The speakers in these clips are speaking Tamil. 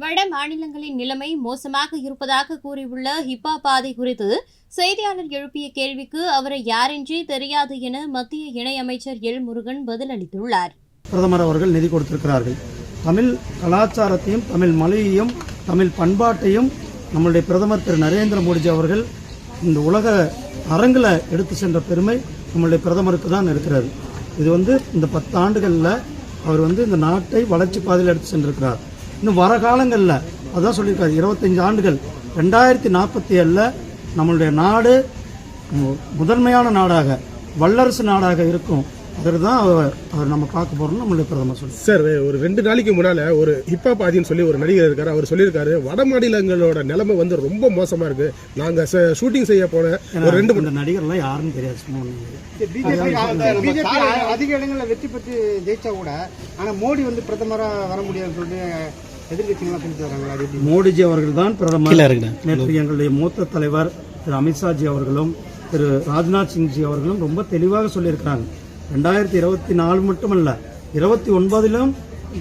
வட மாநிலங்களின் நிலைமை மோசமாக இருப்பதாக கூறியுள்ள ஹிப்பா பாதை குறித்து செய்தியாளர் எழுப்பிய கேள்விக்கு அவரை யாரென்றே தெரியாது என மத்திய இணையமைச்சர் எல் முருகன் பதிலளித்துள்ளார். பிரதமர் அவர்கள் நிதி கொடுத்திருக்கிறார்கள். தமிழ் கலாச்சாரத்தையும் தமிழ் மொழியையும் தமிழ் பண்பாட்டையும் நம்மளுடைய பிரதமர் திரு நரேந்திர மோடிஜி அவர்கள் இந்த உலக அரங்கில் எடுத்து சென்ற பெருமை நம்மளுடைய பிரதமருக்கு தான் இருக்கிறது. இது வந்து இந்த பத்தாண்டுகளில் அவர் வந்து இந்த நாட்டை வளர்ச்சி பாதையில் எடுத்து சென்றிருக்கிறார். இன்னும் வர காலங்களில் அதான் சொல்லியிருக்காரு இருபத்தஞ்சு ஆண்டுகள். ரெண்டாயிரத்தி நாற்பத்தி ஏழில் நம்மளுடைய நாடு முதன்மையான நாடாக வல்லரசு நாடாக இருக்கும். அதற்கு தான் அவர் நம்ம பார்க்க போறோம்னு நம்மளுடைய பிரதமர் சொல்லி சார் ஒரு ரெண்டு நாளைக்கு முன்னால ஒரு ஹிப்ஹாப் ஆதின்னு சொல்லி ஒரு நடிகர் இருக்காரு. அவர் சொல்லியிருக்காரு வட மாநிலங்களோட நிலைமை வந்து ரொம்ப மோசமா இருக்கு. நாங்க ஷூட்டிங் செய்ய போன ஒரு ரெண்டு இந்த நடிகர்லாம் யாருன்னு தெரியாது சும்மா அதிக இடங்களில் வெற்றி பெற்று ஜெயிச்சா கூட ஆனா மோடி வந்து பிரதமரா வர முடியாதுன்னு சொல்லிட்டு மோடிஜி அவர்கள் தான் பிரதமர். நேற்று எங்களுடைய மூத்த தலைவர் திரு அமித்ஷாஜி அவர்களும் திரு ராஜ்நாத் சிங்ஜி அவர்களும் ரொம்ப தெளிவாக சொல்லியிருக்கிறாங்க. ரெண்டாயிரத்தி இருபத்தி நாலு மட்டுமல்ல இருபத்தி ஒன்பதிலும்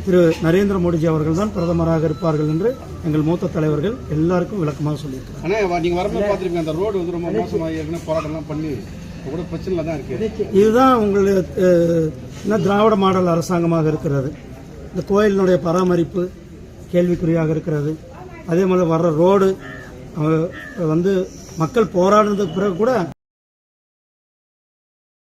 திரு நரேந்திர மோடிஜி அவர்கள் தான் பிரதமராக இருப்பார்கள் என்று எங்கள் மூத்த தலைவர்கள் எல்லாருக்கும் விளக்கமாக சொல்லியிருக்கிறாங்க ஆனா நீங்க வரும்போது பார்த்துருப்பீங்க அந்த ரோடு வந்து ரொம்ப மோசமாக ஏற்கனவே போராட்டம்லாம் பண்ணி கூட தான் இதுதான் உங்களுடைய என்ன திராவிட மாடல் அரசாங்கமாக இருக்கிறது. இந்த கோயிலினுடைய பராமரிப்பு கேள்விக்குறியாக இருக்கிறது. அதே மாதிரி வர்ற ரோடு வந்து மக்கள் போராடினதுக்கு பிறகு கூட